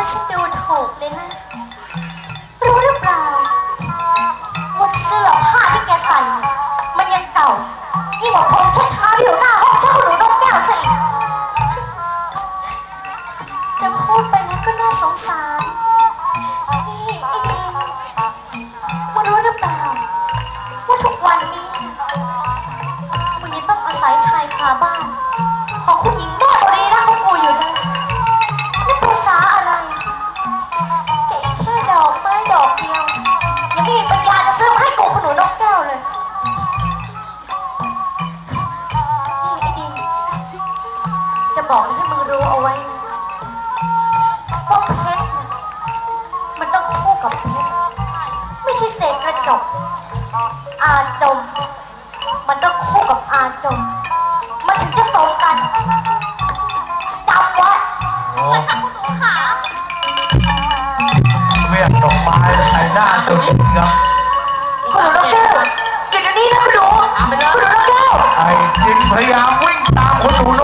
ว่าฉันดูถูกเลยนะ รู้หรือเปล่าว่าเสื้อผ้าที่แกใส่ มันยังเก่า ยิ่งกว่าผมเช็ดเท้าที่อยู่หน้าห้องเช่าหนูนกแก้วสิจะพูดไปแล้วก็น่าสงสาร บอกให้มึงรู้เอาไว้นะว่าเพชรนะมันต้องคู่กับเพชรไม่ใช่เศษกระจกอาจม มันต้องคู่กับอาจม มันถึงจะสมกันจำไว้โอ้ค่ะคุณหนูขาเวียนดอกไม้ใส่หน้าตัวเองครับ คุณหนูนกแก้วอยู่เดี๋ยวนี้นะคุณหนูคุณหนูนกแก้ว ไอ้ดินพยายามวิ่งตามคนหนูน